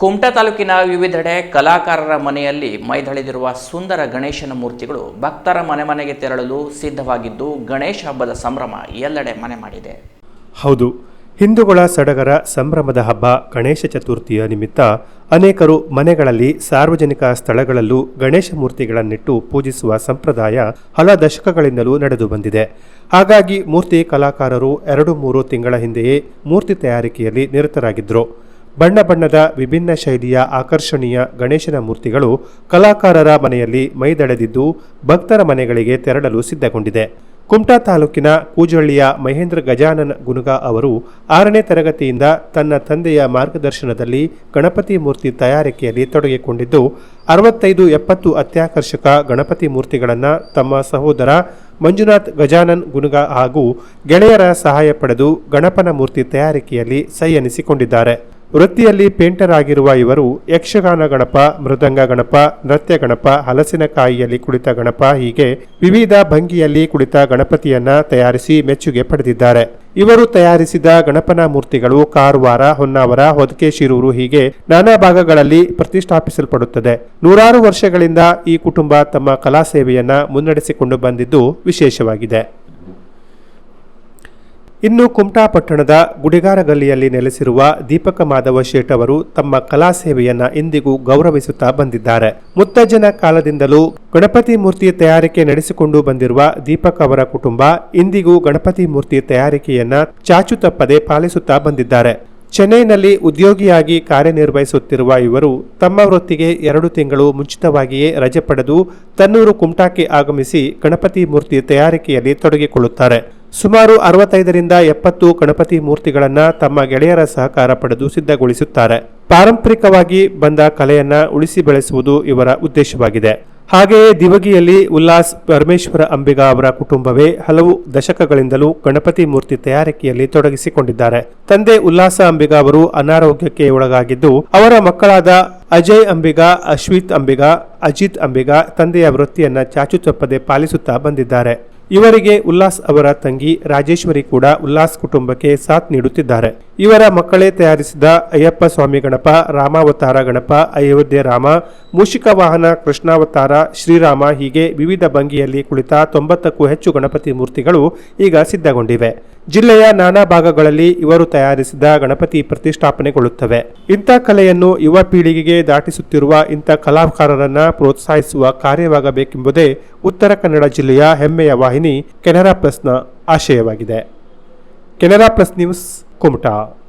ಕುಮಟಾ ತಾಲೂಕಿನ ವಿವಿಧೆಡೆ ಕಲಾಕಾರರ ಮನೆಯಲ್ಲಿ ಮೈದಳೆದಿರುವ ಸುಂದರ ಗಣೇಶನ ಮೂರ್ತಿಗಳು ಭಕ್ತರ ಮನೆ ಮನೆಗೆ ತೆರಳಲು ಸಿದ್ಧವಾಗಿದ್ದು, ಗಣೇಶ ಹಬ್ಬದ ಸಂಭ್ರಮ ಎಲ್ಲೆಡೆ ಮನೆ ಮಾಡಿದೆ. ಹೌದು, ಹಿಂದೂಗಳ ಸಡಗರ ಸಂಭ್ರಮದ ಹಬ್ಬ ಗಣೇಶ ಚತುರ್ಥಿಯ ನಿಮಿತ್ತ ಅನೇಕರು ಮನೆಗಳಲ್ಲಿ ಸಾರ್ವಜನಿಕ ಸ್ಥಳಗಳಲ್ಲೂ ಗಣೇಶ ಮೂರ್ತಿಗಳನ್ನಿಟ್ಟು ಪೂಜಿಸುವ ಸಂಪ್ರದಾಯ ಹಲ ದಶಕಗಳಿಂದಲೂ ನಡೆದು ಬಂದಿದೆ. ಹಾಗಾಗಿ ಮೂರ್ತಿ ಕಲಾಕಾರರು ಎರಡು ಮೂರು ತಿಂಗಳ ಹಿಂದೆಯೇ ಮೂರ್ತಿ ತಯಾರಿಕೆಯಲ್ಲಿ ನಿರತರಾಗಿದ್ದರು ಬಣ್ಣ ಬಣ್ಣದ ವಿಭಿನ್ನ ಶೈಲಿಯ ಆಕರ್ಷಣೀಯ ಗಣೇಶನ ಮೂರ್ತಿಗಳು ಕಲಾಕಾರರ ಮನೆಯಲ್ಲಿ ಮೈದಳೆದಿದ್ದು ಭಕ್ತರ ಮನೆಗಳಿಗೆ ತೆರಳಲು ಸಿದ್ಧಗೊಂಡಿದೆ. ಕುಮಟಾ ತಾಲೂಕಿನ ಕೂಜಳ್ಳಿಯ ಮಹೇಂದ್ರ ಗಜಾನನ್ ಗುನುಗ ಅವರು ಆರನೇ ತರಗತಿಯಿಂದ ತನ್ನ ತಂದೆಯ ಮಾರ್ಗದರ್ಶನದಲ್ಲಿ ಗಣಪತಿ ಮೂರ್ತಿ ತಯಾರಿಕೆಯಲ್ಲಿ ತೊಡಗಿಕೊಂಡಿದ್ದು, ಅರವತ್ತೈದು ಎಪ್ಪತ್ತು ಅತ್ಯಾಕರ್ಷಕ ಗಣಪತಿ ಮೂರ್ತಿಗಳನ್ನು ತಮ್ಮ ಸಹೋದರ ಮಂಜುನಾಥ್ ಗಜಾನನ್ ಗುನುಗ ಹಾಗೂ ಗೆಳೆಯರ ಸಹಾಯ ಪಡೆದು ಗಣಪನ ಮೂರ್ತಿ ತಯಾರಿಕೆಯಲ್ಲಿ ಸೈ ಎನಿಸಿಕೊಂಡಿದ್ದಾರೆ ವೃತ್ತಿಯಲ್ಲಿ ಪೇಂಟರ್ ಆಗಿರುವ ಇವರು ಯಕ್ಷಗಾನ ಗಣಪ, ಮೃದಂಗ ಗಣಪ, ನೃತ್ಯ ಗಣಪ, ಹಲಸಿನಕಾಯಿಯಲ್ಲಿ ಕುಳಿತ ಗಣಪ, ಹೀಗೆ ವಿವಿಧ ಭಂಗಿಯಲ್ಲಿ ಕುಳಿತ ಗಣಪತಿಯನ್ನ ತಯಾರಿಸಿ ಮೆಚ್ಚುಗೆ ಪಡೆದಿದ್ದಾರೆ. ಇವರು ತಯಾರಿಸಿದ ಗಣಪನ ಮೂರ್ತಿಗಳು ಕಾರವಾರ, ಹೊನ್ನಾವರ, ಹೊದಕೆ ಶಿರೂರು ಹೀಗೆ ನಾನಾ ಭಾಗಗಳಲ್ಲಿ ಪ್ರತಿಷ್ಠಾಪಿಸಲ್ಪಡುತ್ತದೆ. ನೂರಾರು ವರ್ಷಗಳಿಂದ ಈ ಕುಟುಂಬ ತಮ್ಮ ಕಲಾ ಸೇವೆಯನ್ನ ಮುನ್ನಡೆಸಿಕೊಂಡು ಬಂದಿದ್ದು ವಿಶೇಷವಾಗಿದೆ. ಇನ್ನು ಕುಮಟಾ ಪಟ್ಟಣದ ಗುಡಿಗಾರ ಗಲ್ಲಿಯಲ್ಲಿ ನೆಲೆಸಿರುವ ದೀಪಕ ಮಾಧವ ಶೇಟ್ ಅವರು ತಮ್ಮ ಕಲಾ ಸೇವೆಯನ್ನ ಇಂದಿಗೂ ಗೌರವಿಸುತ್ತಾ ಬಂದಿದ್ದಾರೆ. ಮುತ್ತಜ್ಜನ ಕಾಲದಿಂದಲೂ ಗಣಪತಿ ಮೂರ್ತಿ ತಯಾರಿಕೆ ನಡೆಸಿಕೊಂಡು ಬಂದಿರುವ ದೀಪಕ್ ಅವರ ಕುಟುಂಬ ಇಂದಿಗೂ ಗಣಪತಿ ಮೂರ್ತಿ ತಯಾರಿಕೆಯನ್ನ ಚಾಚು ತಪ್ಪದೆ ಪಾಲಿಸುತ್ತಾ ಬಂದಿದ್ದಾರೆ. ಚೆನ್ನೈನಲ್ಲಿ ಉದ್ಯೋಗಿಯಾಗಿ ಕಾರ್ಯನಿರ್ವಹಿಸುತ್ತಿರುವ ಇವರು ತಮ್ಮ ವೃತ್ತಿಗೆ ಎರಡು ತಿಂಗಳು ಮುಂಚಿತವಾಗಿಯೇ ರಜೆ ಪಡೆದು ತನ್ನೂರು ಕುಮಟಾಕ್ಕೆ ಆಗಮಿಸಿ ಗಣಪತಿ ಮೂರ್ತಿ ತಯಾರಿಕೆಯಲ್ಲಿ ತೊಡಗಿಕೊಳ್ಳುತ್ತಾರೆ. ಸುಮಾರು ಅರವತ್ತೈದರಿಂದ ಎಪ್ಪತ್ತು ಗಣಪತಿ ಮೂರ್ತಿಗಳನ್ನು ತಮ್ಮ ಗೆಳೆಯರ ಸಹಕಾರ ಪಡೆದು ಸಿದ್ಧಗೊಳಿಸುತ್ತಾರೆ. ಪಾರಂಪರಿಕವಾಗಿ ಬಂದ ಕಲೆಯನ್ನ ಉಳಿಸಿ ಬೆಳೆಸುವುದು ಇವರ ಉದ್ದೇಶವಾಗಿದೆ. ಹಾಗೆಯೇ ದಿವಗಿಯಲ್ಲಿ ಉಲ್ಲಾಸ್ ಪರಮೇಶ್ವರ ಅಂಬಿಗ ಅವರ ಕುಟುಂಬವೇ ಹಲವು ದಶಕಗಳಿಂದಲೂ ಗಣಪತಿ ಮೂರ್ತಿ ತಯಾರಿಕೆಯಲ್ಲಿ ತೊಡಗಿಸಿಕೊಂಡಿದ್ದಾರೆ. ತಂದೆ ಉಲ್ಲಾಸ ಅಂಬಿಗ ಅವರು ಅನಾರೋಗ್ಯಕ್ಕೆ ಒಳಗಾಗಿದ್ದು, ಅವರ ಮಕ್ಕಳಾದ ಅಜಯ್ ಅಂಬಿಗ, ಅಶ್ವಿತ್ ಅಂಬಿಗ, ಅಜಿತ್ ಅಂಬಿಗ ತಂದೆಯ ವೃತ್ತಿಯನ್ನ ಚಾಚು ತಪ್ಪದೆ ಪಾಲಿಸುತ್ತಾ ಬಂದಿದ್ದಾರೆ. ಇವರಿಗೆ ಉಲ್ಲಾಸ್ ಅವರ ತಂಗಿ ರಾಜೇಶ್ವರಿ ಕೂಡ ಉಲ್ಲಾಸ್ ಕುಟುಂಬಕ್ಕೆ ಸಾಥ್ ನೀಡುತ್ತಿದ್ದಾರೆ. ಇವರ ಮಕ್ಕಳೇ ತಯಾರಿಸಿದ ಅಯ್ಯಪ್ಪ ಸ್ವಾಮಿ ಗಣಪ, ರಾಮಾವತಾರ ಗಣಪ, ಅಯೋಧ್ಯೆ ರಾಮ, ಮೂಷಿಕ ವಾಹನ, ಕೃಷ್ಣಾವತಾರ, ಶ್ರೀರಾಮ ಹೀಗೆ ವಿವಿಧ ಭಂಗಿಯಲ್ಲಿ ಕುಳಿತ ತೊಂಬತ್ತಕ್ಕೂ ಹೆಚ್ಚು ಗಣಪತಿ ಮೂರ್ತಿಗಳು ಈಗ ಸಿದ್ಧಗೊಂಡಿವೆ. ಜಿಲ್ಲೆಯ ನಾನಾ ಭಾಗಗಳಲ್ಲಿ ಇವರು ತಯಾರಿಸಿದ ಗಣಪತಿ ಪ್ರತಿಷ್ಠಾಪನೆಗೊಳ್ಳುತ್ತವೆ. ಇಂಥ ಕಲೆಯನ್ನು ಯುವ ಪೀಳಿಗೆಗೆ ದಾಟಿಸುತ್ತಿರುವ ಇಂಥ ಕಲಾಕಾರರನ್ನ ಪ್ರೋತ್ಸಾಹಿಸುವ ಕಾರ್ಯವಾಗಬೇಕೆಂಬುದೇ ಉತ್ತರ ಕನ್ನಡ ಜಿಲ್ಲೆಯ ಹೆಮ್ಮೆಯ ವಾಹಿನಿ ಕೆನರಾ ಪ್ಲಸ್ನ ಆಶಯವಾಗಿದೆ. Canara plus news Kumta.